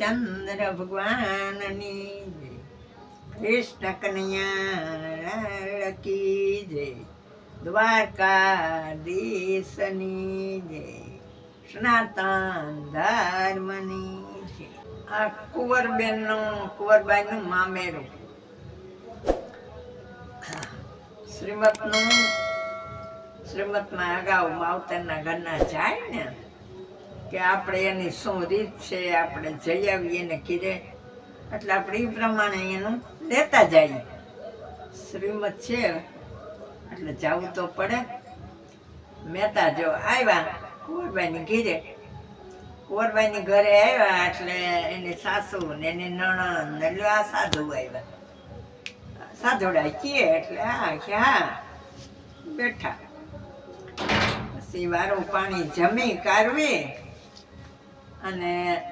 રામચંદ્ર ભગવાનની જય. કૃષ્ણ કનૈયા કી જય. દ્વારકાધીશની જય. સનાતન ધર્મની જય. આ કુંવરબેનનું, કુંવરબાઈનું મામેરું. શ્રીમતનું શ્રીમતમાં અગાઉ માવતરના ઘરના જાય ને કે આપણે એની શું રીત છે, આપણે જઈ આવીએ ને કીધે. એટલે આપણે એ પ્રમાણે એનું લેતા જઈએ. શ્રીમદ છે. એટલે જવું તો પડે. મહેતા જો આવ્યા, કુંવરબાઈની ઘીરે. કુંવરબાઈની ઘરે આવ્યા એટલે એની સાસુ ને એની નણંદ ને આ સાધુ આવ્યા. સાધુડા કીએ એટલે હા કે હા, બેઠા. પછી વારું પાણી જમી કાઢવી અને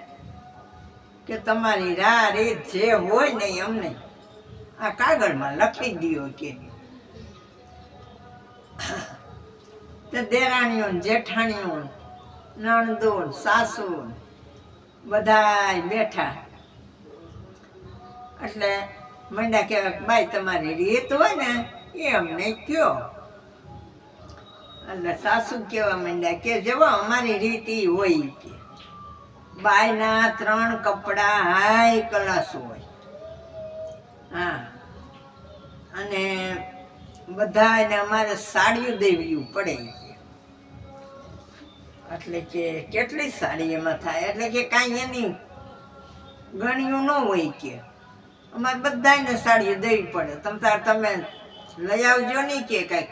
કે તમારી રા રીત જે હોય ને અમને આ કાગળમાં લખી દો કે. તે દેરાણીઓ જેઠાણીઓ નણદો સાસુ બધાય બેઠા. એટલે મંડ્યા કહેવાય ભાઈ તમારી રીત હોય ને એ અમને કયો. એટલે સાસુ કેવા માંડ્યા કે જવા અમારી રીત હોય કે. બાયના ત્રણ કપડા હાઈ ક્લાસ હોય. હા. અને બધાને અમારે સાડીઓ દેવી પડે એટલે કે કેટલી સાડી એમાં થાય? એટલે કે કાંઈ એની ગણ્યું ન હોય કે. અમારે બધાને સાડીઓ દેવી પડે. તમ તાર તમે લઈ આવજો નહીં કે કાંઈક.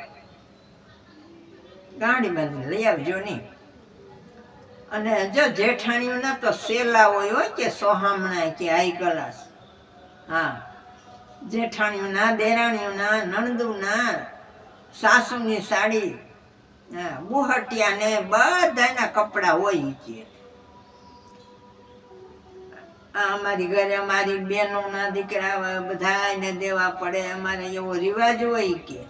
ગાડીમાં લઈ આવજો નહીં અને જો જેઠાણીઓના તો સેલા હોય હોય કે સોહામણા કે હાઈ ક્લાસ. હા. જેઠાણીઓના, દેરાણીઓના દેરાણીઓ ના નણંદુ ના સાસુની સાડી, હા, બુહટિયા ને બધાના કપડાં હોય આ અમારી ઘરે અમારી બહેનોના દીકરા બધાને દેવા પડે, અમારે એવો રિવાજ હોય કે.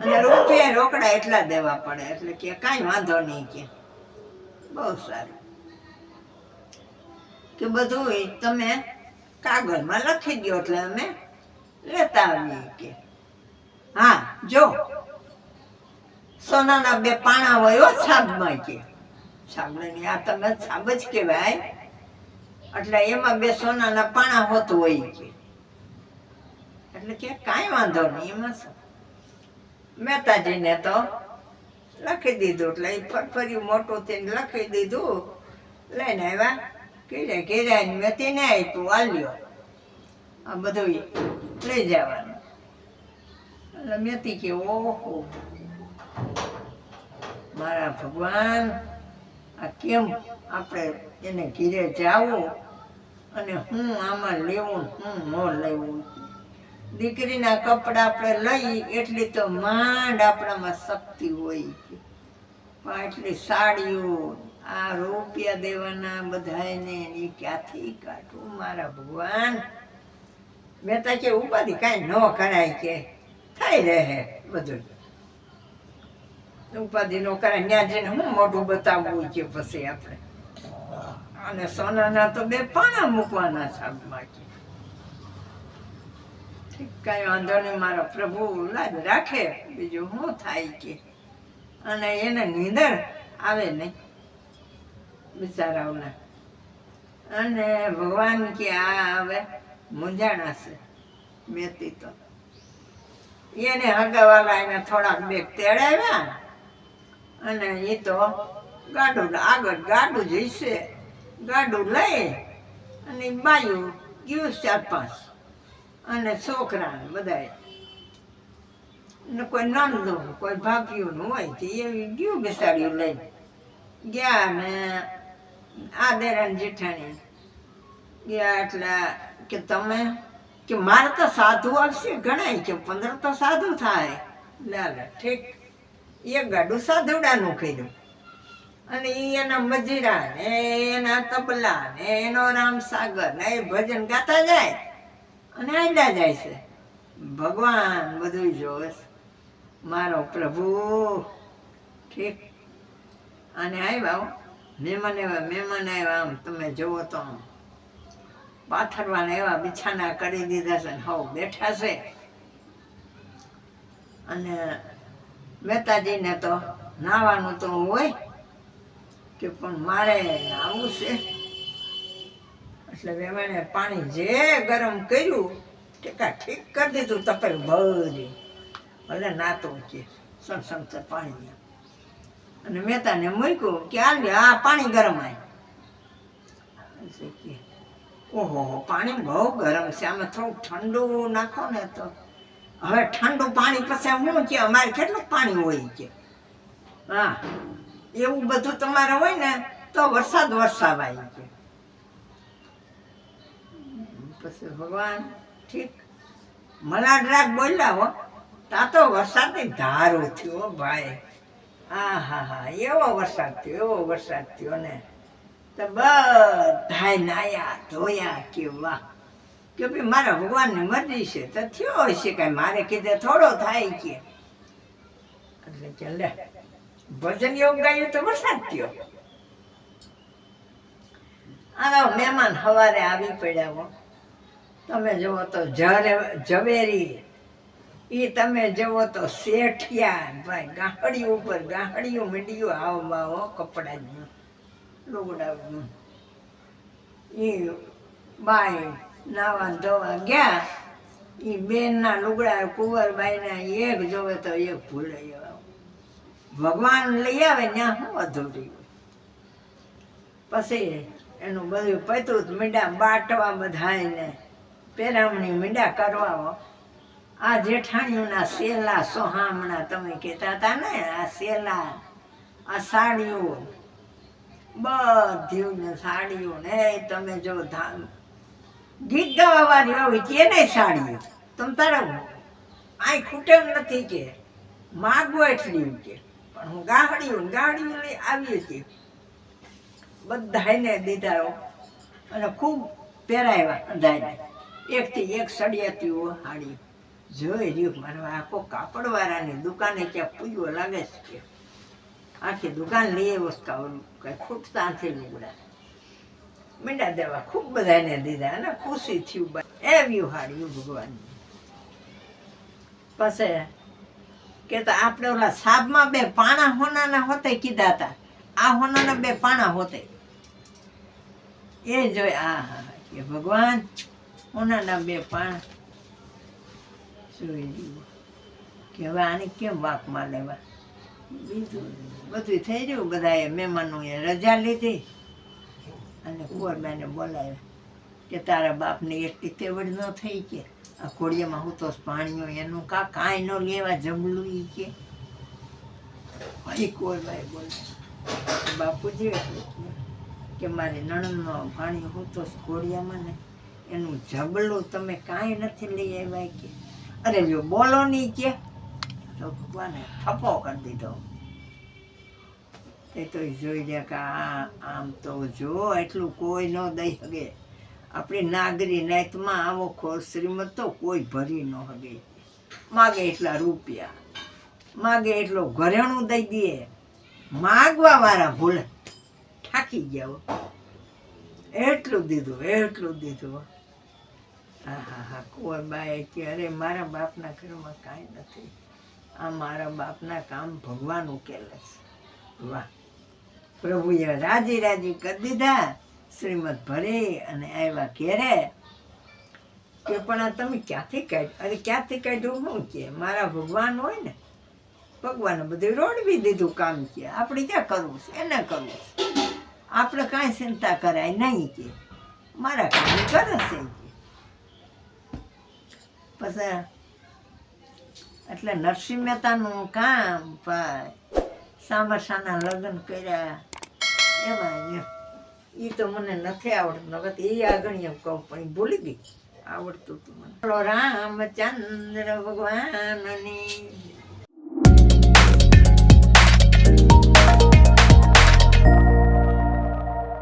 અને રૂપિયા રોકડા એટલા દેવા પડે, એટલે કે કાંઈ વાંધો નહીં કે. બહુ સારું. કે બધું તમે કાગળમાં લખી દો એટલે અમે લેતા આવીએ કે. હા, જો. સોનાના બે પાણા હોય છાબમાં કે. છાબડાની આ તમે છાબ જ કહેવાય. એટલે એમાં બે સોનાના પાણા હોતું હોય કે. એટલે કે કાંઈ વાંધો નહીં, એમાં મહેતાજીને તો લખી દીધું એટલે એ ફરફર્યું મોટું થઈને લખી દીધું. લઈને આવ્યા. કીધે મેં મેતીને આપ્યું, આલ્યો. આ બધું લઈ જવાનું. એટલે મેતી કે, ઓહો. મારા ભગવાન, આ કેમ આપણે એને ઘીરે જાવું અને હું આમાં લેવું હું ન લેવું? દીકરીના કપડા આપણે લઈ, એટલી તો માંડ આપણામાં શક્તિ હોય. પણ એટલી સાડીઓ, આ રૂપિયા દેવાના બધાને એ ક્યાંથી કાઢું? મારા ભગવાન, મેં તો કે ઉપાધિ કાંઈ ન કરાય કે, થઈ રહે બધું. ઉપાધિ નો કરાય, ત્યાં જઈને હું મોઢું બતાવવું છે પછી આપણે. અને સોનાના તો બે પાણા મૂકવાના છે કઈ વાંધો નહીં, મારો પ્રભુ લાજ રાખે. બીજું શું થાય કે? અને એને નીંદર આવે નહીં બિચારાઓને અને ભગવાન કે આ હવે મૂંઝાણા છે મેતી તો. એને હગાવાલા એને થોડાક બેગ તેડાવ્યા અને એ તો ગાડું આગળ ગાડું જઈશે. ગાડું લઈ અને બાયું ગયું ચાર પાંચ. અને છોકરાને બધાય. ને કોઈ નંદનું કોઈ ભાભીઓનું હોય, તે એવી ગયું બેસાડ્યું લઈને. ગયા ને આ દેરાન જેઠાણી. ગયા એટલે કે તમે, કે મારે તો સાધુ આવશે, ગણાય કે પંદર તો સાધુ થાય. લે લા ઠીક. એ ગાડું સાધુડાનું કર્યું. અને એના મજીરા ને એના તબલા ને એનો રામસાગર ને એ ભજન ગાતા જાય. અને આંડા જાય છે. ભગવાન બધું જોવે મારો પ્રભુ, ઠીક. અને આવ્યા. મહેમાન આવ્યા મહેમાન આવ્યા આમ. તમે જુઓ તો આમ. પાથરવાના એવા બિછાના કરી દીધા છે હવ બેઠા છે. અને મહેતાજીને તો નાવાનું તો હોય કે પણ મારે આવું છે. એટલે વેવાણે પાણી જે ગરમ કર્યું, ટેકા ઠીક કરી દીધું, તપેલ બધી. ભલે નાતો કે સણસણતર પાણી અને મહેતાને મૂક્યું કે હાલ આ પાણી ગરમ કે, ઓહો, પાણી બહુ ગરમ છે. આમાં થોડુંક ઠંડુ નાખો ને તો. હવે ઠંડુ પાણી પછી હું કે અમારે કેટલું પાણી હોય કે? હા, એવું બધું તમારે હોય ને તો વરસાદ વરસાવાય કે. પછી ભગવાન ઠીક મલાડ રાગ બોલ્યા હો તા તો વરસાદની ધારો થયો ભાઈ. હા હા હા, એવો વરસાદ થયો, એવો વરસાદ થયો ને. તો બધાય નાયા ધોયા કે વાહ. કે ભાઈ મારા ભગવાનની મરજી છે, તો થયો હશે કાંઈ, મારે કીધે થોડો થાય કે. એટલે કે લે, ભજન યોગ ગાયું તો વરસાદ થયો. આનો મહેમાન સવારે આવી પડ્યા હો. તમે જુઓ તો ઝવેરી એ તમે જુઓ તો શેઠિયા ભાઈ ગાહડી ઉપર ગાહડીયું મીડિયો આવો બાવો કપડાનું લુગડાનું એ બાઈ નાવા ધોવા ગયા એ બેનના લુગડા કુંવરબાઈના એક જોવે તો એક ભૂલે ભગવાન લઈ આવે ત્યાં શું અધૂરી. પછી એનું બધું પૈતૃત મીંડા બાટવા બધાયને પેરામણી મીંડા કરવા આ જેઠાણીઓના સેલા સોહામણા તમે કહેતા હતા ને, આ સેલા આ સાડીઓ. બધી ને સાડીઓ ને તમે જો ધામ ગીત ગાવા વાળી આવી કે નહીં સાડીઓ. તમે તારે આય ખૂટે નથી કે માગવો એટલી કે. પણ હું ગાહડીઓ ને ગાહડીઓ લઈ આવી હતી. બધાને દીધા અને ખૂબ પહેરાવ્યા બધાને એકથી એક સળિયાતીઓ હાડી જોઈ રહ્યું મારે આખો કાપડવાળાની દુકાને ત્યાં પૂજવો લાગે છે આખી દુકાન લઈ આવ્યો છે કંઈ ખૂટતા નથી લુગડા મીંડા દેવા ખૂબ બધાને દીધા અને ખુશી થયું એવી હાડ્યું ભગવાન પછી કે તો આપણે ઓલા સાબમાં બે પાણા હોનાના હોતે કીધા હતા. આ હોનાના બે પાણા હોતે. એ જોઈ આ હા કે ભગવાન હોનાના બે પાણ જોઈ લીધું કે હવે આને કેમ વાકમાં લેવા? બીજું બધું થઈ રહ્યું. બધાએ મહેમાનોએ રજા લીધી. અને કુંવરબાઈને બોલાવ્યા કે તારા બાપને એટલી તેવડ ન થઈ કે. આ કોળિયામાં હું તો પાણીઓ એનું કા કાંઈ ન લેવા જમલું એ કે. એ કુંવરબાઈ બોલે બાપુજી, કે મારી નણંદનો પાણી હું તો કોળિયામાં ને એનું જબલું તમે કાંઈ નથી લઈ આવ્યા કે? અરે જો બોલો નહીં કે. તો ભગવાને ઠપો કરી દીધો. એ તો જોઈ લે કે આ આમ તો જો એટલું કોઈ ન દઈ શકે આપણી નાગરી નાતમાં આવો ખોર શ્રીમત તો કોઈ ભરી ન શકે માગે એટલા રૂપિયા. માગે એટલો ઘરેણું દઈ દે. માગવા વાળા ભૂલે ઠાકી હો. એટલું દીધું એટલું દીધું હા હા હા કુંવરબાએ કે અરે, મારા બાપના ઘરમાં કાંઈ નથી. આ મારા બાપના કામ ભગવાન ઉકેલે છે. વાહ. પ્રભુએ રાજી રાજી કરી દીધા, શ્રીમદ ભરી અને આવ્યા ઘેરે. કે, પણ આ તમે ક્યાંથી કાઢ્યું અરે, ક્યાંથી કાઢ્યું? શું કે, મારા ભગવાન હોય ને, ભગવાને બધું રોડવી દીધું કામ કે, આપણે ક્યાં કરવું છે? એને કરવું છે. આપણે કાંઈ ચિંતા કરાય નહીં કે, મારા કામ કરે છે. પછી એટલે નરસિંહ મહેતાનું કામ, ભાઈ સામરસાના લગ્ન કર્યા. એમાં એ તો મને નથી આવડતું વખત એ આગળ એમ કહું, પણ ભૂલી ગઈ. આવડતું હતું મને. રામચંદ્ર ભગવાનની.